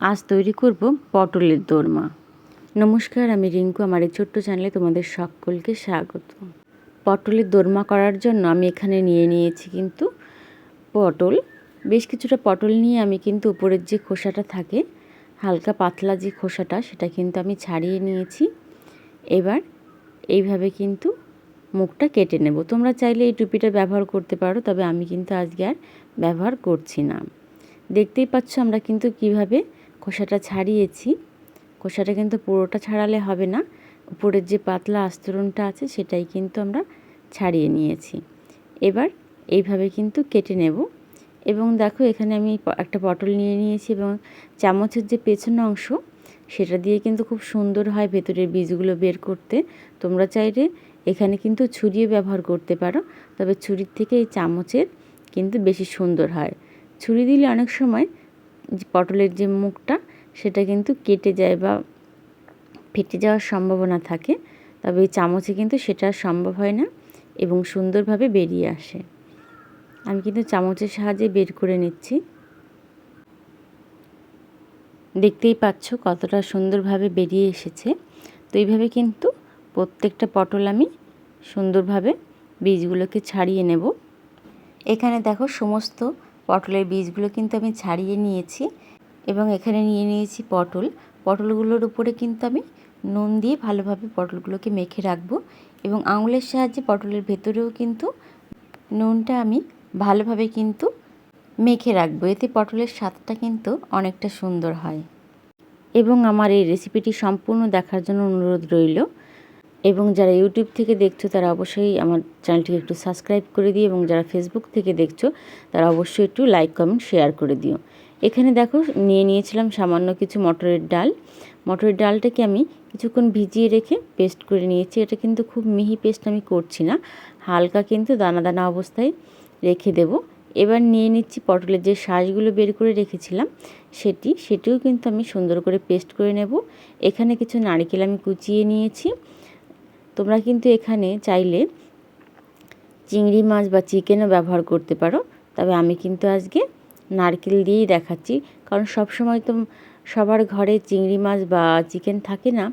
আজ তৈরি করব পটলের দোরমা। নমস্কার, আমি রিঙ্কু। আমার এই ছোট্ট চ্যানেলে তোমাদের সকলকে স্বাগত। পটলের দোরমা করার জন্য আমি এখানে নিয়ে নিয়েছি কিন্তু পটল। বেশ কিছুটা পটল নিয়ে আমি কিন্তু উপরের যে খোসাটা থাকে, হালকা পাতলা যে খোসাটা, সেটা কিন্তু আমি ছাড়িয়ে নিয়েছি। এবার এইভাবে কিন্তু মুখটা কেটে নেব। তোমরা চাইলে এই টুপিটা ব্যবহার করতে পারো, তবে আমি কিন্তু আজকে আর ব্যবহার করছি না। দেখতেই পাচ্ছ আমরা কিন্তু কীভাবে খোসাটা ছাড়িয়েছি। খোসাটা কিন্তু পুরোটা ছাড়ালে হবে না। উপরের যে পাতলা আস্তরণটা আছে, সেটাই কিন্তু আমরা ছাড়িয়ে নিয়েছি। এবার এইভাবে কিন্তু কেটে নেব। এবং দেখো, এখানে আমি একটা পটল নিয়ে নিয়েছি এবং চামচের যে পেছনের অংশ, সেটা দিয়ে কিন্তু খুব সুন্দর হয় ভেতরের বীজগুলো বের করতে। তোমরা চাইলে এখানে কিন্তু ছুরিও ব্যবহার করতে পারো। তবে ছুরির থেকে এই চামচের কিন্তু বেশি সুন্দর হয়। ছুরি দিলে অনেক সময় পটলের যে মুখটা, সেটা কিন্তু কেটে যায় বা ফেটে যাওয়ার সম্ভাবনা থাকে। তবে এই চামচে কিন্তু সেটা সম্ভব হয় না এবং সুন্দরভাবে বেরিয়ে আসে। আমি কিন্তু চামচের সাহায্যে বের করে নিচ্ছি। দেখতেই পাচ্ছ কতটা সুন্দরভাবে বেরিয়ে এসেছে। তো এইভাবে কিন্তু প্রত্যেকটা পটল আমি সুন্দরভাবে বীজগুলোকে ছাড়িয়ে নেব। এখানে দেখো সমস্ত পটলের বীজগুলো কিন্তু আমি ছাড়িয়ে নিয়েছি এবং এখানে নিয়ে নিয়েছি পটল। পটলগুলোর উপরে কিন্তু আমি নুন দিয়ে ভালোভাবে পটলগুলোকে মেখে রাখব এবং আঙুলের সাহায্যে পটলের ভেতরেও কিন্তু নুনটা আমি ভালোভাবে কিন্তু মেখে রাখব। এতে পটলের স্বাদটা কিন্তু অনেকটা সুন্দর হয়। এবং আমার এই রেসিপিটি সম্পূর্ণ দেখার জন্য অনুরোধ রইল। এবং যারা ইউটিউব থেকে দেখছ, তারা অবশ্যই আমার চ্যানেলটিকে একটু সাবস্ক্রাইব করে দিও এবং যারা ফেসবুক থেকে দেখছ, তারা অবশ্যই একটু লাইক কমেন্ট শেয়ার করে দিও। এখানে দেখো, নিয়ে নিয়েছিলাম সামান্য কিছু মটরের ডাল। মটরের ডালটাকে আমি কিছুক্ষণ ভিজিয়ে রেখে পেস্ট করে নিয়েছি। এটা কিন্তু খুব মিহি পেস্ট আমি করছি না। হালকা কিন্তু দানা দানা অবস্থায় রেখে দেব। এবার নিয়ে নিচ্ছি পটলের যে শাঁসগুলো বের করে রেখেছিলাম, সেটি, সেটিও কিন্তু আমি সুন্দর করে পেস্ট করে নেব। এখানে কিছু নারকেল আমি কুচিয়ে নিয়েছি। তোমরা কিন্তু এখানে চাইলে চিংড়ি মাছ বা চিকেনও ব্যবহার করতে পারো। তবে আমি কিন্তু আজকে নারকেল দিয়েই দেখাচ্ছি। কারণ সব সময় তো সবার ঘরে চিংড়ি মাছ বা চিকেন থাকে না।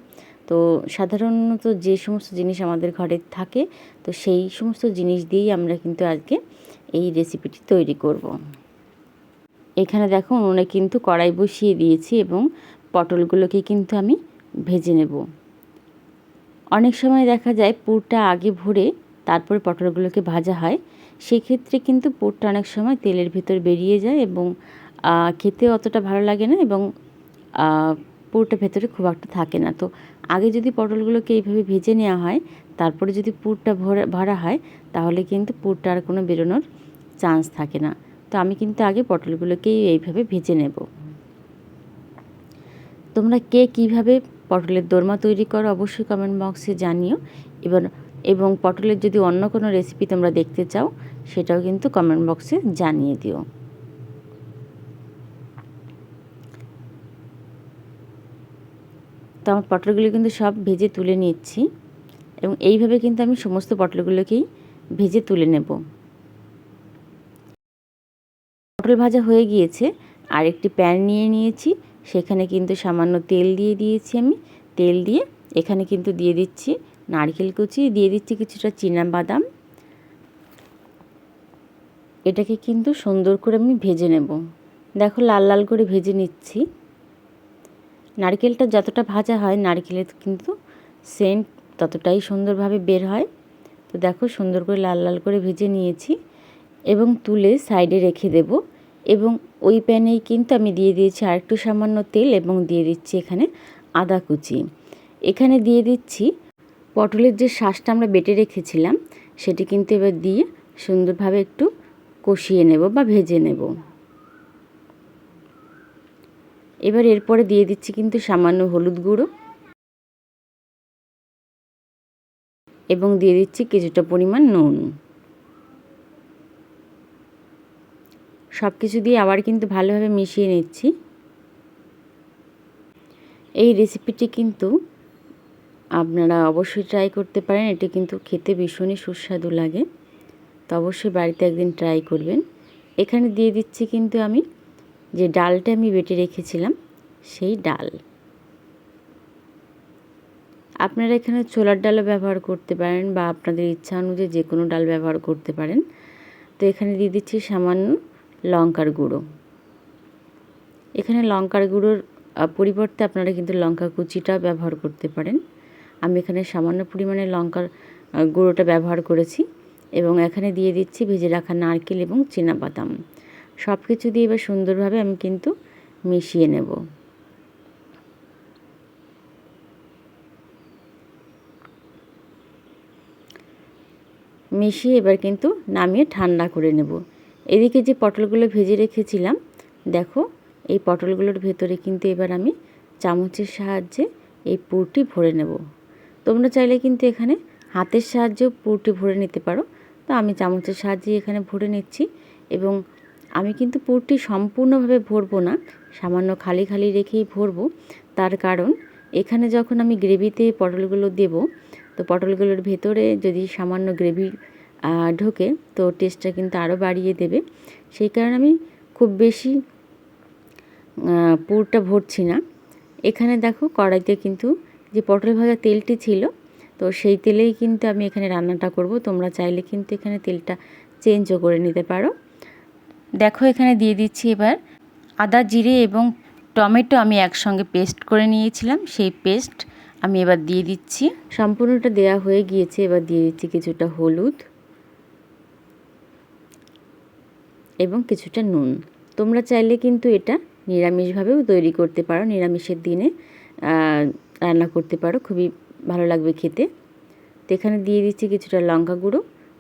তো সাধারণত যে সমস্ত জিনিস আমাদের ঘরে থাকে, তো সেই সমস্ত জিনিস দিয়েই আমরা কিন্তু আজকে এই রেসিপিটি তৈরি করব। এখানে দেখো উনুনে কিন্তু কড়াই বসিয়ে দিয়েছি এবং পটলগুলোকে কিন্তু আমি ভেজে নেব। অনেক সময় দেখা যায় পুরটা আগে ভরে তারপরে পটলগুলোকে ভাজা হয়। সেক্ষেত্রে কিন্তু পুরটা অনেক সময় তেলের ভেতর বেরিয়ে যায় এবং খেতে অতটা ভালো লাগে না এবং পুরটা ভেতরে খুব একটা থাকে না। তো আগে যদি পটলগুলোকে এইভাবে ভেজে নেওয়া হয়, তারপরে যদি পুরটা ভরা ভরা হয়, তাহলে কিন্তু পুরটা আর কোনো বেরোনোর চান্স থাকে না। তো আমি কিন্তু আগে পটলগুলোকেই এইভাবে ভেজে নেব। তোমরা কে কীভাবে পটলের দোরমা তৈরি করো, অবশ্যই কমেন্ট বক্সে জানিও। এবার, এবং পটলের যদি অন্য কোনো রেসিপি তোমরা দেখতে চাও, সেটাও কিন্তু কমেন্ট বক্সে জানিয়ে দিও। তো আমার পটলগুলো কিন্তু সব ভেজে তুলে নিচ্ছি, এবং এইভাবে কিন্তু আমি সমস্ত পটলগুলোকেই ভেজে তুলে নেব। পটল ভাজা হয়ে গিয়েছে আর একটি প্যান নিয়ে নিয়েছি সেখানে কিন্তু সামান্য তেল দিয়ে দিয়েছি আমি। তেল দিয়ে এখানে কিন্তু দিয়ে দিচ্ছি নারকেল কুচি, দিয়ে দিচ্ছি কিছুটা বাদাম এটাকে কিন্তু সুন্দর করে আমি ভেজে নেব। দেখো লাল লাল করে ভেজে নিচ্ছি। নারকেলটা যতটা ভাজা হয় নারকেলের কিন্তু সেন্ট ততটাই সুন্দরভাবে বের হয়। তো দেখো সুন্দর করে লাল লাল করে ভেজে নিয়েছি এবং তুলে সাইডে রেখে দেব। এবং ওই প্যানেই কিন্তু আমি দিয়ে দিয়েছি আরেকটু সামান্য তেল এবং দিয়ে দিচ্ছি এখানে আদা কুচি। এখানে দিয়ে দিচ্ছি পটলের যে শ্বাসটা আমরা বেটে রেখেছিলাম, সেটি কিন্তু এবার দিয়ে সুন্দরভাবে একটু কষিয়ে নেব বা ভেজে নেব। এবার এরপরে দিয়ে দিচ্ছি কিন্তু সামান্য হলুদ গুঁড়ো এবং দিয়ে দিচ্ছি কিছুটা পরিমাণ নুন। সব কিছু দিয়ে আবার কিন্তু ভালোভাবে মিশিয়ে নিচ্ছি। এই রেসিপিটি কিন্তু আপনারা অবশ্যই ট্রাই করতে পারেন। এটি কিন্তু খেতে ভীষণই সুস্বাদু লাগে। তো অবশ্যই বাড়িতে একদিন ট্রাই করবেন। এখানে দিয়ে দিচ্ছি কিন্তু আমি যে ডালটা আমি বেটে রেখেছিলাম, সেই ডাল। আপনারা এখানে ছোলার ডালও ব্যবহার করতে পারেন বা আপনাদের ইচ্ছা অনুযায়ী যে কোনো ডাল ব্যবহার করতে পারেন। তো এখানে দিয়ে দিচ্ছি সামান্য লঙ্কার গুঁড়ো। এখানে লঙ্কার গুঁড়োর পরিবর্তে আপনারা কিন্তু লঙ্কা কুচিটা ব্যবহার করতে পারেন। আমি এখানে সামান্য পরিমাণে লঙ্কার গুঁড়োটা ব্যবহার করেছি এবং এখানে দিয়ে দিচ্ছি ভেজে রাখা নারকেল এবং বাদাম সব কিছু দিয়ে এবার সুন্দরভাবে আমি কিন্তু মিশিয়ে নেব। মিশিয়ে এবার কিন্তু নামিয়ে ঠান্ডা করে নেব। এদিকে যে পটলগুলো ভেজে রেখেছিলাম, দেখো, এই পটলগুলোর ভেতরে কিন্তু এবার আমি চামচের সাহায্যে এই পুরটি ভরে নেব। তোমরা চাইলে কিন্তু এখানে হাতের সাহায্যেও পুরটি ভরে নিতে পারো। তো আমি চামচের সাহায্যে এখানে ভরে নিচ্ছি এবং আমি কিন্তু পুরটি সম্পূর্ণভাবে ভরবো না, সামান্য খালি খালি রেখেই ভরবো। তার কারণ, এখানে যখন আমি গ্রেভিতে পটলগুলো দেব, তো পটলগুলোর ভেতরে যদি সামান্য গ্রেভি ঢোকে, তো টেস্টটা কিন্তু আরও বাড়িয়ে দেবে। সেই কারণে আমি খুব বেশি পুরটা ভরছি না। এখানে দেখো কড়াইতে কিন্তু যে পটল ভাজা তেলটি ছিল, তো সেই তেলেই কিন্তু আমি এখানে রান্নাটা করব। তোমরা চাইলে কিন্তু এখানে তেলটা চেঞ্জও করে নিতে পারো। দেখো এখানে দিয়ে দিচ্ছি এবার আদা, জিরে এবং টমেটো আমি একসঙ্গে পেস্ট করে নিয়েছিলাম। সেই পেস্ট আমি এবার দিয়ে দিচ্ছি। সম্পূর্ণটা দেয়া হয়ে গিয়েছে, এবার দিয়ে দিচ্ছি কিছুটা হলুদ। এবং কিছুটা নুন। তোমরা চাইলে কিন্তু এটা নিরামিষভাবেও তৈরি করতে পারো, নিরামিষের দিনে রান্না করতে পারো, খুবই ভালো লাগবে খেতে। তো এখানে দিয়ে দিচ্ছি কিছুটা লঙ্কা গুঁড়ো।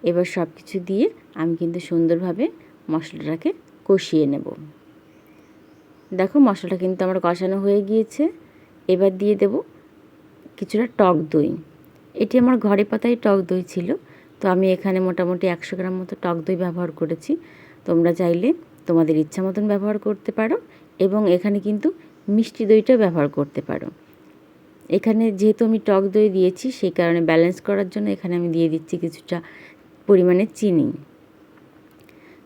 এবার সব কিছু দিয়ে আমি কিন্তু সুন্দরভাবে মশলাটাকে কষিয়ে নেব। দেখো মশলাটা কিন্তু আমার কষানো হয়ে গিয়েছে। এবার দিয়ে দেব কিছুটা টক দই। এটি আমার ঘরে পাতায় টক দই ছিল। তো আমি এখানে মোটামুটি একশো গ্রাম মতো টক দই ব্যবহার করেছি। তোমরা চাইলে তোমাদের ইচ্ছা মতন ব্যবহার করতে পারো এবং এখানে কিন্তু মিষ্টি দইটাও ব্যবহার করতে পারো। এখানে যেহেতু আমি টক দই দিয়েছি, সেই কারণে ব্যালেন্স করার জন্য এখানে আমি দিয়ে দিচ্ছি কিছুটা পরিমাণে চিনি।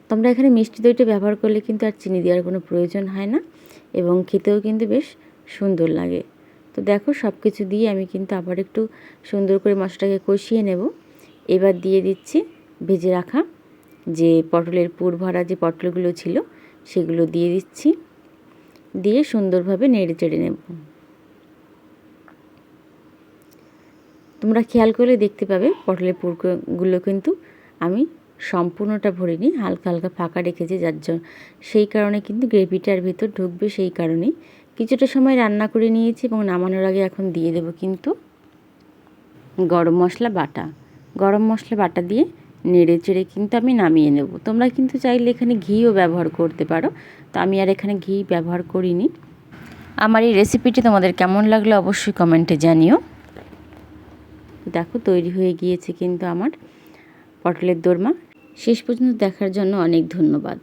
তোমরা এখানে মিষ্টি দইটা ব্যবহার করলে কিন্তু আর চিনি দেওয়ার কোনো প্রয়োজন হয় না এবং খেতেও কিন্তু বেশ সুন্দর লাগে। তো দেখো সব কিছু দিয়ে আমি কিন্তু আবার একটু সুন্দর করে মশলাটাকে কষিয়ে নেব। এবার দিয়ে দিচ্ছি ভেজে রাখা যে পটলের পুর ভরা যে পটলগুলো ছিল, সেগুলো দিয়ে দিচ্ছি। দিয়ে সুন্দরভাবে নেড়ে চেড়ে নেব। তোমরা খেয়াল করলে দেখতে পাবে, পটলের পুরগুলো কিন্তু আমি সম্পূর্ণটা ভরিনি, হালকা হালকা ফাঁকা রেখেছি, যার জন্য সেই কারণে কিন্তু গ্রেভিটার ভেতর ঢুকবে সেই কারণেই। কিছুটা সময় রান্না করে নিয়েছি এবং নামানোর আগে এখন দিয়ে দেবো কিন্তু গরম মশলা বাটা। গরম মশলা বাটা দিয়ে নেড়ে চেড়ে কিন্তু আমি নামিয়ে নেব। তোমরা কিন্তু চাইলে এখানে ঘিও ব্যবহার করতে পারো। তো আমি আর এখানে ঘি ব্যবহার করিনি। আমার এই রেসিপিটি তোমাদের কেমন লাগল অবশ্যই কমেন্টে জানিও। দেখো, তৈরি হয়ে গিয়েছে কিন্তু আমার পটলের দোরমা। শেষ পর্যন্ত দেখার জন্য অনেক ধন্যবাদ।